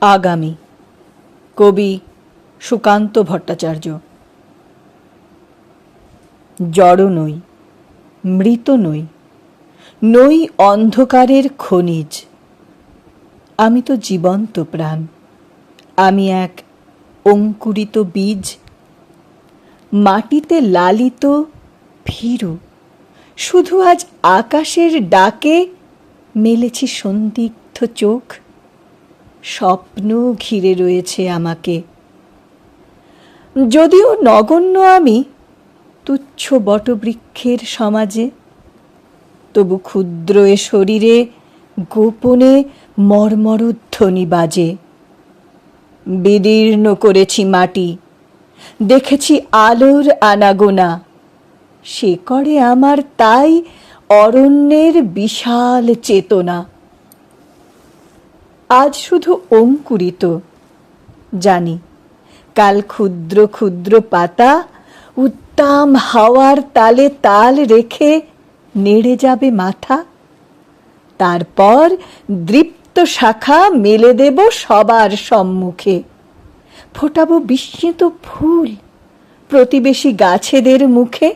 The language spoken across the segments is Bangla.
আগামী। কবি সুকান্ত ভট্টাচার্য। জড় নই, মৃত নই নই অন্ধকারের খনিজ। আমি তো জীবন্ত প্রাণ, আমি এক অঙ্কুরিত বীজ। মাটিতে লালিত ভীরু, শুধু আজ আকাশের ডাকে মেলেছি সন্দিগ্ধ চোখ। স্বপ্ন ঘিরে রয়েছে আমাকে। যদিও নগণ্য আমি তুচ্ছ বটবৃক্ষের সমাজে, তবু ক্ষুদ্র এ শরীরে গোপনে মর্মরধ্বনি বাজে। বিদীর্ণ করেছি মাটি, দেখেছি আলোর আনাগোনা, সে করে আমার তাই অরণ্যের বিশাল চেতনা। আজ শুধু অঙ্কুরিত। জানি, কাল ক্ষুদ্র ক্ষুদ্র পাতা উত্তাম হাওয়ার তালে তাল রেখে নেড়ে যাবে মাথা। তারপর দৃপ্ত শাখা মেলে দেব সবার সম্মুখে। ফোটাবো বিস্মিত ফুল প্রতিবেশী গাছেদের মুখে।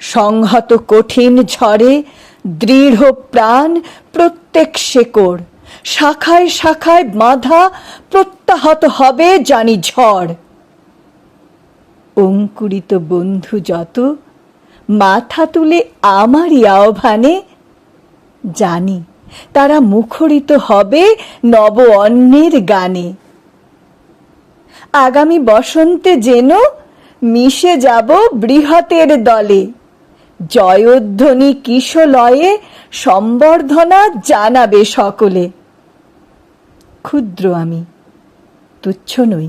সংহত কঠিন ঝড়ে দৃঢ় প্রাণ প্রত্যেক শেকড় শাখায় শাখায় বাঁধা প্রত্যাহত হবে জানি ঝড়। অঙ্কুরিত বন্ধু যত, মাথা তুলে আমারই আহ্বানে জানি তারা মুখরিত হবে নব অন্যের গানে। আগামী বসন্তে যেন মিশে যাব বৃহতের দলে। জয়ধ্বনি কিশলয়ে সম্বর্ধনা জানাবে সকলে। ক্ষুদ্র আমি, তুচ্ছ নই।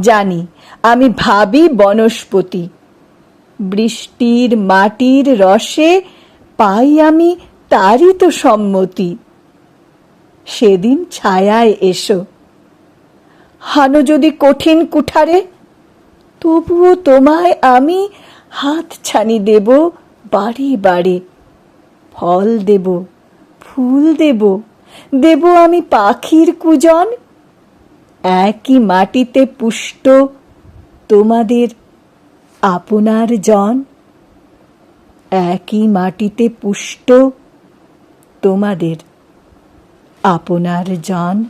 জানি, আমি ভাবি বনস্পতি। বৃষ্টির মাটির রসে পাই আমি তারই তো সম্মতি। সেদিন ছায়ায় এসো। হানো যদি কঠিন কুঠারে, তবুও তোমায় আমি হাত ছানি দেব, বাড়ি বাড়ি। ফল দেব, ফুল দেব দেব আমি পাখির কুজন। একই মাটিতে পুষ্ট তোমাদের আপনার জন। একই মাটিতে পুষ্ট তোমাদের আপনার জন।